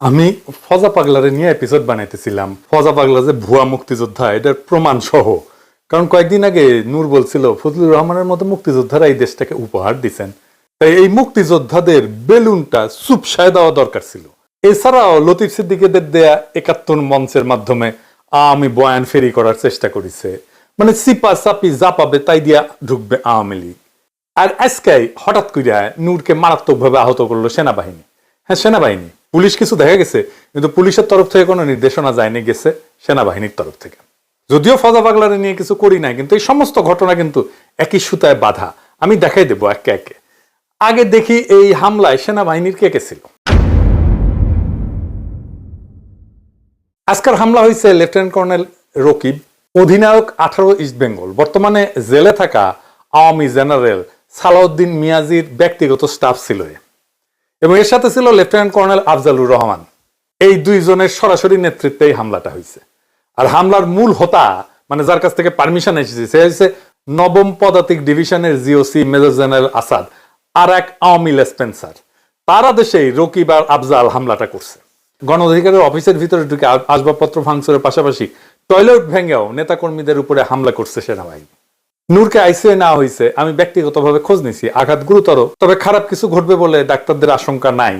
আমি ফজা পাগলারে নিয়ে এপিসোড বানাইতেছিলাম। ফজা পাগলা যে ভুয়া মুক্তিযোদ্ধা, এটার প্রমাণ সহ কারণ কয়েকদিন আগে নূর বলছিল, ফজলুর রহমানের মতো মুক্তিযোদ্ধারা এই দেশটাকে উপহার দিছেন। তাই এই মুক্তিযোদ্ধাদের বেলুনটা চুপসায় দেওয়া দরকার ছিল। এছাড়াও লতিফ সিদ্দিকেদের দেয়া একাত্তর মঞ্চের মাধ্যমে আমি বয়ান ফেরি করার চেষ্টা করেছে। মানে সিপা সাপি যা পাবে তাই দিয়া ঢুকবে আওয়ামী লীগ। আর আজকে হঠাৎ করিয়া নূরকে মারাত্মকভাবে আহত করল সেনাবাহিনী। হ্যাঁ সেনাবাহিনী। পুলিশ কিছু দেখা গেছে, কিন্তু পুলিশের তরফ থেকে কোনো নির্দেশনা যায়নি, গেছে সেনাবাহিনীর তরফ থেকে। যদিও ফজা পাগলারে নিয়ে কিছু করি নাই, কিন্তু এই সমস্ত ঘটনা কিন্তু একই সুতায় বাধা। আমি দেখাই দেবো একে একে। আগে দেখি এই হামলায় সেনাবাহিনীর কে কে ছিল। আজকের হামলা হয়েছে লেফটেন্যান্ট কর্নেল রকিব, অধিনায়ক আঠারো ইস্ট বেঙ্গল। বর্তমানে জেলে থাকা আওয়ামী জেনারেল সালাউদ্দিন মিয়াজির ব্যক্তিগত স্টাফ ছিল। এবং এর সাথে ছিল লেফটেন্যান্ট কর্নেল আফজালুর রহমান। এই দুইজনের সরাসরি নেতৃত্বে এই হামলাটা হয়েছে। আর হামলার মূল হোতা মানে যার কাছ থেকে পারমিশন এসেছে, সে হচ্ছে নবম পদাতিক ডিভিশনের জিওসি মেজর জেনারেল আসাদ আর এক আওয়ামী লেসপেন্সার তারা দেশেই রকিব আর আফজাল হামলাটা করছে। গণ অধিকারের অফিসের ভিতরে ঢুকে আসবাবপত্র ভাঙচুরের পাশাপাশি টয়লেট ভেঙেও নেতাকর্মীদের উপরে হামলা করছে সেনাবাহিনী। নূরকে আইসিএ নেওয়া হয়েছে আমি ব্যক্তিগতভাবে খোঁজ নিছি, আঘাত গুরুতর। তবে খারাপ কিছু ঘটবে বলে ডাক্তারদের আশঙ্কা নাই।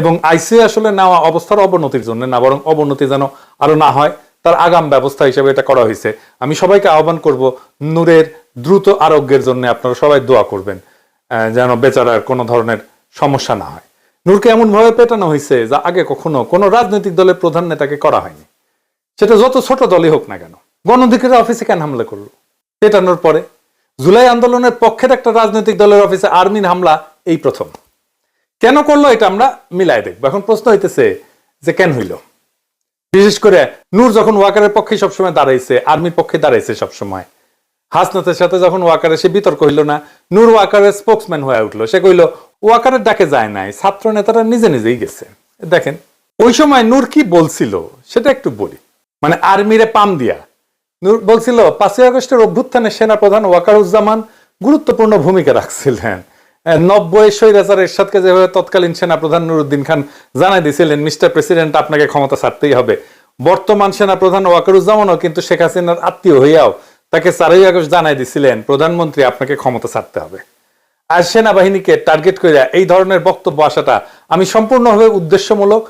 এবং আইসিএ আসলে নেওয়া অবস্থার অবনতির জন্য না, বরং অবনতি যেন আরও না হয়, তার আগাম ব্যবস্থা হিসেবে এটা করা হয়েছে। আমি সবাইকে আহ্বান করব, নূরের দ্রুত আরোগ্যের জন্য আপনারা সবাই দোয়া করবেন যেন বেচারার কোনো ধরনের সমস্যা না হয়। নূরকে এমন ভাবে পেটানো হয়েছে যা আগে কখনো কোনো রাজনৈতিক দলের প্রধান নেতাকে করা হয়নি। সেটা যত ছোট দলই হোক না কেন গণ অধিকারের অফিসে কেন হামলা করল? পেটানোর পরে জুলাই আন্দোলনের পক্ষের একটা রাজনৈতিক দলের অফিসে আর্মির হামলা, এই প্রথম। কেন করল এটা আমরা মিলাই দেখব। এখন প্রশ্ন হইতেছে যে কেন হইল? বিশেষ করে নূর যখন ওয়াকারের পক্ষে সবসময় দাঁড়াইছে, আর্মির পক্ষে দাঁড়াইছে সবসময়। হাসনাতের সাথে যখন ওয়াকারে সে বিতর্ক হইল না, নূর ওয়াকারের স্পোক্সম্যান হয়ে উঠল। সে কইল, ওয়াকারের ডাকে যায় নাই ছাত্র নেতারা নিজে নিজেই গেছে। দেখেন, ওই সময় নূর কি বলছিল, সেটা একটু বলি। মানে আর্মিরে পাম দিয়া বলছিল, পাঁচই আগস্টের অভ্যুত্থানে সেনা প্রধান ওয়াকারুজ্জামান গুরুত্বপূর্ণ ভূমিকা রাখছিলেন। নব্বই স্বৈরাচার এরশাদকে যেভাবে তৎকালীন সেনা প্রধান নুরুদ্দিন খান জানাই দিয়েছিলেন মিস্টার প্রেসিডেন্ট আপনাকে ক্ষমতা ছাড়তেই হবে। বর্তমান সেনা প্রধান ওয়াকারুজ্জামানও কিন্তু শেখ হাসিনার আত্মীয় হইয়াও তাকে চারই আগস্ট জানাই দিছিলেন, প্রধানমন্ত্রী আপনাকে ক্ষমতা ছাড়তে হবে। আর সেনাবাহিনীকে টার্গেট করে এই ধরনের বক্তব্য আসাটা আমি সম্পূর্ণভাবে উদ্দেশ্যমূলক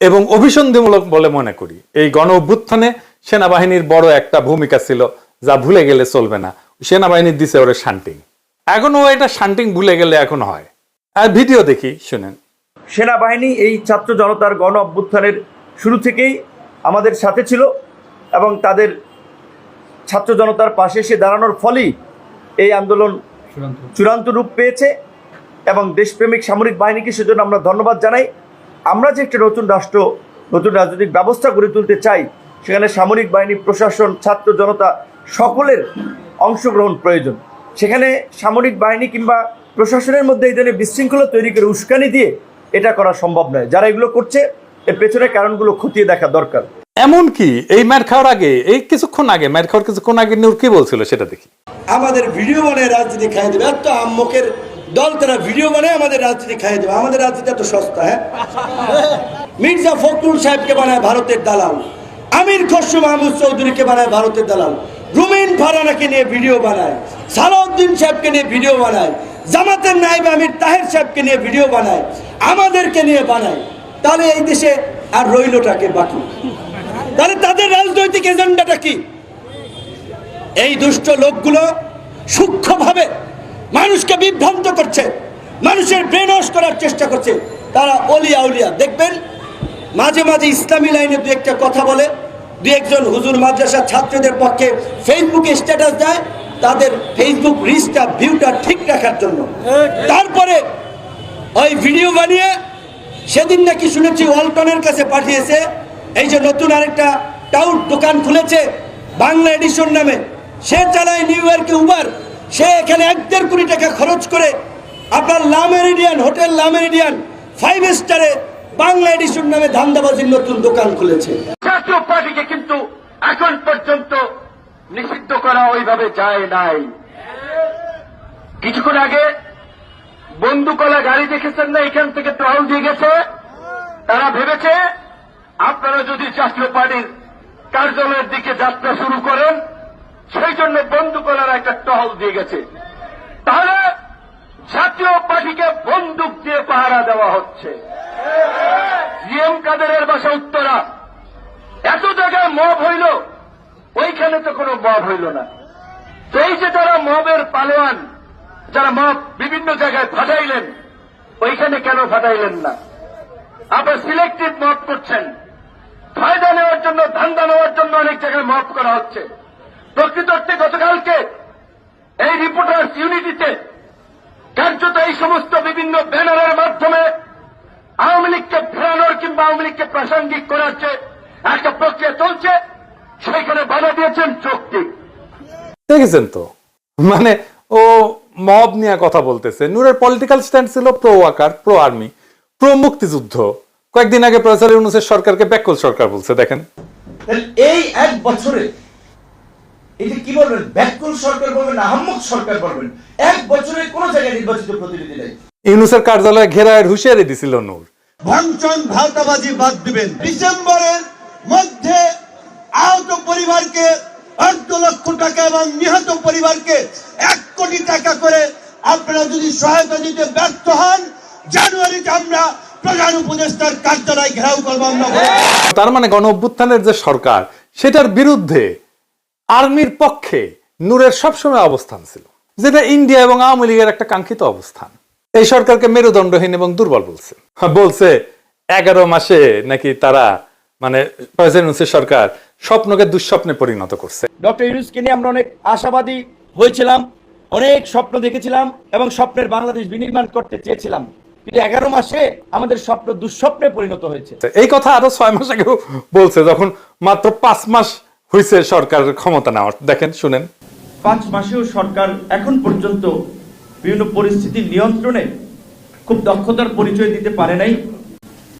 এবং অভিসন্ধিমূলক বলে মনে করি। এই গণ অভ্যুত্থানে সেনাবাহিনীর বড় একটা ভূমিকা ছিল যা ভুলে গেলে চলবে না। সেনাবাহিনীর দিছে ওরে শান্টিং এখনও এটা শান্টিং ভুলে গেলে এখন হয়। আর ভিডিও দেখি শুনেন। সেনাবাহিনী এই ছাত্র জনতার গণ অভ্যুত্থানের শুরু থেকেই আমাদের সাথে ছিল এবং তাদের ছাত্র জনতার পাশে এসে দাঁড়ানোর ফলেই এই আন্দোলন চূড়ান্ত রূপ পেয়েছে এবং দেশপ্রেমিক সামরিক বাহিনীকে সেজন্য আমরা ধন্যবাদ জানাই। আমরা যে একটা নতুন রাষ্ট্র নতুন রাজনৈতিক ব্যবস্থা গড়ে তুলতে চাই সেখানে সামরিক বাহিনী প্রশাসন ছাত্র জনতা সকলের অংশগ্রহণ প্রয়োজন। সেখানে সামরিক বাহিনী কিংবা প্রশাসনের মধ্যে এই ধরনের বিশৃঙ্খলা তৈরি করে উস্কানি দিয়ে এটা করা সম্ভব নয়। যারা এগুলো করছে এর পেছনে কারণগুলো খতিয়ে দেখা দরকার। এমন কি এই ম্যার খাওয়ার আগে এই কিছুক্ষণ আগে ম্যার খাওয়ার কিছুক্ষণ আগে নূর কি বলছিল সেটা দেখি। আমাদের ভিডিও বানায় রাজনীতি খাইয়ে দেবে। এত আম্মকের দল তারা ভিডিও বানায় আমাদের রাজনীতি খাইয়ে দেবে। আমাদের রাজনীতি এত সস্তা হ্যাঁ? মির্জা ফখরুল সাহেবকে বানায় ভারতের দালাল। আমির খসরু মাহমুদ চৌধুরীকে বানায় ভারতের দালাল। রুমিন ফারানাকে নিয়ে ভিডিও বানায়। সালাউদ্দিন সাহেবকে নিয়ে ভিডিও বানায়। জামাতের নাইব আমির তাহের সাহেবকে নিয়ে ভিডিও বানায়। আমাদেরকে নিয়ে বানায়। তাহলে এই দেশে আর রইলটাকে বাকি? তাহলে তাদের রাজনৈতিক এজেন্ডাটা কি? এই দুষ্ট লোকগুলো সূক্ষ্মভাবে মানুষকে বিভ্রান্ত করছে। মানুষের ব্রেন করার চেষ্টা করছে। তারা অলিয়া উলিয়া। দেখবেন, মাঝে মাঝে ইসলামী লাইনে দু একটা কথা বলে দু একজন হুজুর মাদ্রাসার ছাত্রদের পক্ষে ফেসবুকে স্ট্যাটাস দেয়, তাদের ফেসবুক রিচটা ভিউটা ঠিক রাখার জন্য। তারপরে ওই ভিডিও বানিয়ে সেদিন নাকি শুনেছি ওয়ালটনের কাছে পাঠিয়েছে, এই যে নতুন আরেকটা টাউট দোকান খুলেছে, বাংলা এডিশন নামে। সে চালায় নিউ ইয়র্কে উবার সে এখানে এক দেড় কোটি টাকা খরচ করে আপনার লামেরিডিয়ান, হোটেল লামেরিডিয়ান ফাইভ স্টারে বাংলা এডিশন নামে ধান্দাবাজির নতুন দোকান খুলেছে জাতীয় পার্টিকে কিন্তু এখন পর্যন্ত নিষিদ্ধ করা ওইভাবে যায় নাই। কিছুক্ষণ আগে বন্দুকলা গাড়ি দেখেছেন না, এখান থেকে টহল দিয়ে গেছে। তারা ভেবেছে, আপনারা যদি জাতীয় পার্টির কার্যালয়ের দিকে যাত্রা শুরু করেন, সেই জন্য বন্দুকলার একটা টহল দিয়ে গেছে। তাহলে জাতীয় পার্টিকে বন্দুক দিয়ে পাহারা দেওয়া হচ্ছে। জিএম কাদেরের বাসা উত্তরা। এত জায়গায় মব হইল। ওইখানে তো কোনো মব হইল না। তো এই যে তারা মবের পালোয়ান, যারা মব বিভিন্ন জায়গায় ফাটাইলেন, ওইখানে কেন ফাটাইলেন না? আপনার সিলেক্টিভ মব করছেন। ফায়দা নেওয়ার জন্য, ধান্দা নেওয়ার জন্য অনেক জায়গায় মব করা হচ্ছে। প্রকৃত অর্থে গতকালকে এই রিপোর্টার্স ইউনিটিতে কার্যত এই সমস্ত বিভিন্ন ব্যানারের মাধ্যমে আওয়ামী লীগকে ফেরানোর কিংবা আওয়ামী লীগকে প্রাসঙ্গিক করার একটা প্রক্রিয়া চলছে সেইখানে বাধা দিয়েছেন চোখটি দেখেছেন তো? মানে ও মব নিয়ে কথা বলতেছে। নূরের পলিটিক্যাল স্ট্যান্ড ছিল pro Waker pro army pro মুক্তিযুদ্ধ। কয়েকদিন আগে প্রফেসর ইউনুসের সরকারকে ব্যাকল সরকার বলছে দেখেন। এই এক বছরে এই যে কি বলবেন? ব্যাকুল সরকার বলবেন আহম্মক সরকার বলবেন। এক বছরে কোন জায়গায় নির্বাচিত প্রতিনিধি নেই। ইউনুসের কার্যালয়ে ঘেরায়ের হুঁশিয়ারি দিছিল নূর। ভাঙচন ভাতাবাজি বাদ দিবেন। ডিসেম্বরের মধ্যে আহত পরিবারকে অর্ধ লক্ষ টাকা এবং নিহত পরিবারকে এক কোটি টাকা করে আপনারা যদি সহায়তা দিতে ব্যর্থ হন, জানুয়ারিতে আমরা প্রধান উপদেষ্টার কার্যালয় ঘেরাও করব আমরা। তার মানে গণ অভ্যুত্থানের যে সরকার, সেটার বিরুদ্ধে আর্মির পক্ষে নূরের সবসময় অবস্থান ছিল, যেটা ইন্ডিয়া এবং আওয়ামী লীগের একটা কাঙ্ক্ষিত অবস্থান। এই সরকারকে মেরুদণ্ডহীন এবং দুর্বল বলছে। বলছে, এগারো মাসে নাকি তারা মানে প্রেসিডেন্সি সরকার স্বপ্নকে দুঃস্বপ্নে পরিণত করছে। ডক্টর ইউনুসকে নিয়ে আমরা অনেক আশাবাদী হয়েছিলাম অনেক স্বপ্ন দেখেছিলাম এবং স্বপ্নের বাংলাদেশ বিনির্মাণ করতে চেয়েছিলাম। কিন্তু এগারো মাসে আমাদের স্বপ্ন দুঃস্বপ্নে পরিণত হয়েছে। এই কথা আরও ছয় মাস আগেও বলছে যখন মাত্র পাঁচ মাস হয়েছে সরকারের ক্ষমতা নেওয়ার। দেখেন শুনেন। পাঁচ মাসেও সরকার এখন পর্যন্ত বিভিন্ন পরিস্থিতির নিয়ন্ত্রণে খুব দক্ষতার পরিচয় দিতে পারে নাই।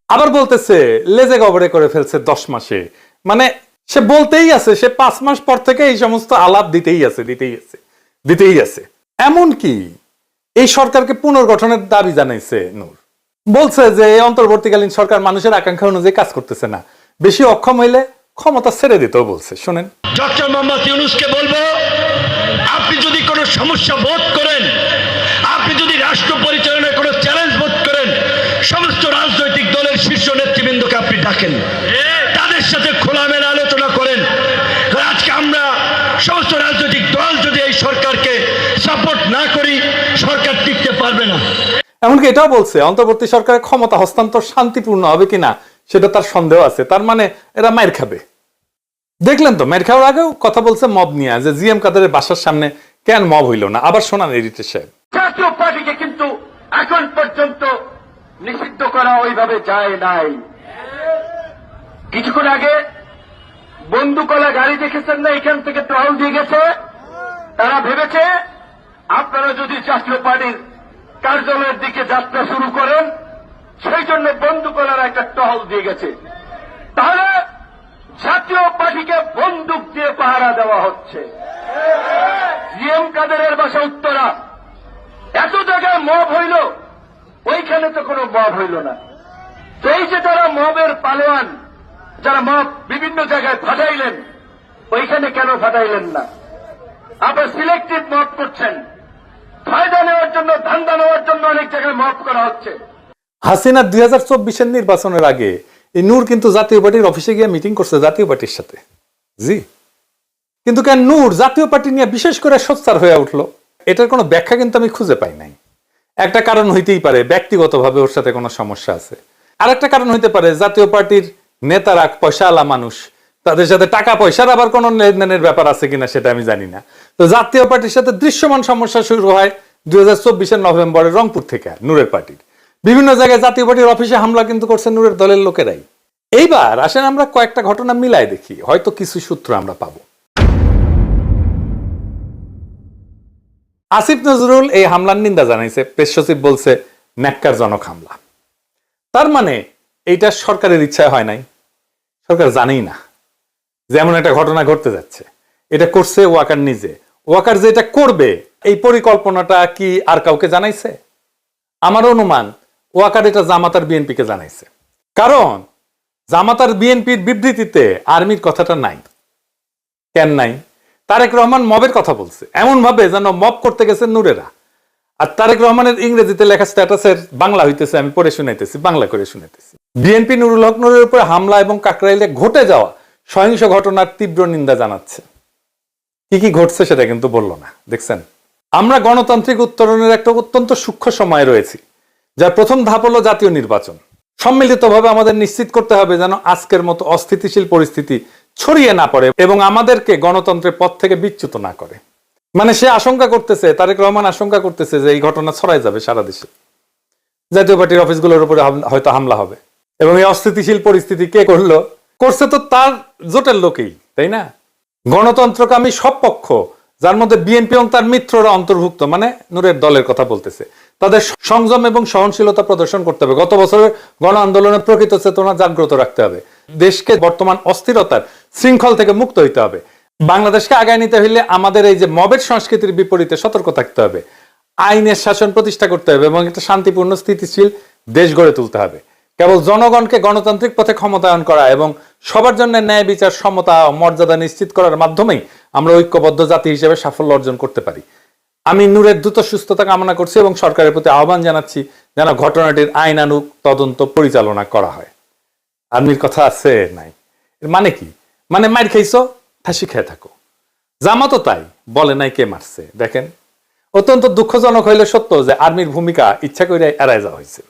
আবার বলতেছে, লেজে গবরে করে ফেলছে দশ মাসে। মানে সে বলতেই আছে, সে পাঁচ মাস পর থেকে এই সমস্ত আলাপ দিতেই আছে দিতেই আছে দিতেই আছে। এমন কি এই সরকারকে পুনর্গঠনের দাবি জানাইছে নূর। বলছে যে, এই অন্তর্বর্তীকালীন সরকার মানুষের আকাঙ্ক্ষা অনুযায়ী কাজ করতেছে না। বেশি অক্ষম হইলে ক্ষমতা ছেড়ে দিতেও বলছে। শুনেন। ডক্টর মোহাম্মদ ইউনুসকে বলব, আপনি যদি কোনো সমস্যা বোধ করেন, আপনি যদি রাষ্ট্র পরিচালনায় কোনো চ্যালেঞ্জ বোধ করেন, সমস্ত রাজনৈতিক দলের শীর্ষ নেতৃবৃন্দকে আপনি ডাকেন তাদের সাথে খোলামেলা আলোচনা করেন। আজকে আমরা সমস্ত রাজনৈতিক দল যদি এই সরকারকে সাপোর্ট না করি সরকার টিকতে পারবে না। এমনকি এটাও বলছে অন্তর্বর্তী সরকারের ক্ষমতা হস্তান্তর শান্তিপূর্ণ হবে কিনা সেটা তার সন্দেহ আছে। তার মানে এরা মায়ের খাবে। দেখলেন তো মায়ের খাওয়ার আগেও কথা বলছে মব নিয়ে যে জিএম কাদের বাসার সামনে কেন মব হইল না? আবার শোনান এডিটর সাহেব। জাতীয় পার্টিকে কিন্তু এখন পর্যন্ত নিষিদ্ধ করা ওইভাবে যায় নাই। কিছুক্ষণ আগে বন্দুকলা গাড়ি দেখেছেন না, এখান থেকে টহল দিয়ে গেছে। তারা ভেবেছে, আপনারা যদি জাতীয় পার্টির কার্যালয়ের দিকে যাত্রা শুরু করেন, সেই জন্য বন্দুকলার একটা টহল দিয়ে গেছে। তাহলে জাতীয় পার্টিকে বন্দুক দিয়ে পাহারা দেওয়া হচ্ছে। জিএম কাদেরের বাসা উত্তরা। এত জায়গায় মব হইল, ওইখানে তো কোনো মব হইল না। তো এই যে তারা মবের পালোয়ান যারা মব বিভিন্ন জায়গায় ফাটাইলেন, ওইখানে কেন ফাটাইলেন না? আপনার সিলেক্টিভ মব করছেন। ফায়দা নেওয়ার জন্য, ধান্দা নেওয়ার জন্য অনেক জায়গায় মব করা হচ্ছে। হাসিনা দুই হাজার চব্বিশের নির্বাচনের আগে এই নূর কিন্তু জাতীয় পার্টির অফিসে গিয়ে মিটিং করছে জাতীয় পার্টির সাথে। জি। কিন্তু কেন নূর জাতীয় পার্টি নিয়ে বিশেষ করে সোচ্চার হয়ে উঠল? এটার কোনো ব্যাখ্যা কিন্তু আমি খুঁজে পাই নাই। একটা কারণ হইতেই পারে, ব্যক্তিগতভাবে ওর সাথে কোনো সমস্যা আছে। আর একটা কারণ হইতে পারে, জাতীয় পার্টির নেতারা পয়সাওয়ালা মানুষ, তাদের সাথে টাকা পয়সার আবার কোনো লেনদেনের ব্যাপার আছে কিনা সেটা আমি জানি না। তো জাতীয় পার্টির সাথে দৃশ্যমান সমস্যা শুরু হয় দুই হাজার চব্বিশের নভেম্বরে রংপুর থেকে, নূরের পার্টির। বিভিন্ন জায়গায় জাতীয় পার্টির অফিসে হামলা কিন্তু করছে নূরের দলের লোকেরাই। এইবার আসেন আমরা কয়েকটা ঘটনা মিলাই দেখি, হয়তো কিছু সূত্র আমরা পাবো। আসিফ নজরুল এই হামলার নিন্দা জানাইছে প্রেস সচিব বলছে, ন্যাক্কারজনক হামলা। তার মানে এইটা সরকারের ইচ্ছায় হয় নাই। সরকার জানেই না যেমন একটা ঘটনা ঘটতে যাচ্ছে। এটা করছে ওয়াকার নিজে। ওয়াকার যে এটা করবে, এই পরিকল্পনাটা কি আর কাউকে জানাইছে? আমার অনুমান, ওয়াকার এটা জামাতার বিএনপিকে জানাইছে। কারণ জামাতার বিএনপির বিবৃতিতে আর্মির কথাটা নাই। কেন নাই? তারেক রহমান মবের কথা বলছে। এমন ভাবে যেন মব করতে গেছে নূরেরা। আর তারেক রহমানের ইংরেজিতে লেখা স্ট্যাটাসের বাংলা হইতেছে, আমি পড়ে শুনাইতেছি, বাংলা করে শুনাইতেছি। বিএনপি নুরুল হক নুরের উপরে হামলা এবং কাকরাইলে ঘটে যাওয়া সহিংস ঘটনার তীব্র নিন্দা জানাচ্ছে। কি কি ঘটছে সেটা কিন্তু বলল না, দেখছেন? আমরা গণতান্ত্রিক উত্তরণের একটা অত্যন্ত সূক্ষ্ম সময় রয়েছি, যার প্রথম ধাপ হলো জাতীয় নির্বাচন। সম্মিলিতভাবে আমাদের নিশ্চিত করতে হবে যেন আজকের মতো অস্থিতিশীল পরিস্থিতি ছড়িয়ে না পড়ে এবং আমাদেরকে গণতন্ত্রের পথ থেকে বিচ্যুত না করে। মানে সে আশঙ্কা করতেছে, তারেক রহমান আশঙ্কা করতেছে যে এই ঘটনা ছড়াই যাবে সারা দেশে। জাতীয় পার্টির অফিসগুলোর উপরে হয়তো হামলা হবে। এবং এই অস্থিতিশীল পরিস্থিতি কে করল? করছে তো তার জোটের লোকেই, তাই না? গণতন্ত্রকামী সব পক্ষ, যার মধ্যে বিএনপি এবং তার মিত্ররা অন্তর্ভুক্ত মানে নূরের দলের কথা বলতেছে, তাদের সংযম এবং সহনশীলতা প্রদর্শন করতে হবে। গত বছরের গণ আন্দোলনের প্রকৃত চেতনা জাগ্রত রাখতে হবে। দেশকে বর্তমান অস্থিরতার শৃঙ্খল থেকে মুক্ত হইতে হবে। বাংলাদেশকে আগায় নিতে হইলে আমাদের এই যে মবের সংস্কৃতির বিপরীতে সতর্ক থাকতে হবে। আইনের শাসন প্রতিষ্ঠা করতে হবে এবং একটা শান্তিপূর্ণ, স্থিতিশীল দেশ গড়ে তুলতে হবে। কেবল জনগণকে গণতান্ত্রিক পথে ক্ষমতায়ন করা এবং সবার জন্য ন্যায় বিচার, সমতা মর্যাদা নিশ্চিত করার মাধ্যমেই আমরা ঐক্যবদ্ধ জাতি হিসেবে সাফল্য অর্জন করতে পারি। আমি নূরের দ্রুত সুস্থতা কামনা করছি এবং সরকারের প্রতি আহ্বান জানাচ্ছি যেন ঘটনাটির আইনানুগ তদন্ত পরিচালনা করা হয়। আর্মির কথা আছে নাই। মানে কি? মানে মার খাইছো, ফাঁসি খেয়ে থাকো। জামাতো তাই, বলে নাই কে মারছে। দেখেন, অত্যন্ত দুঃখজনক হইলে সত্য যে আর্মির ভূমিকা ইচ্ছা করে এড়ায় যাওয়া হয়েছে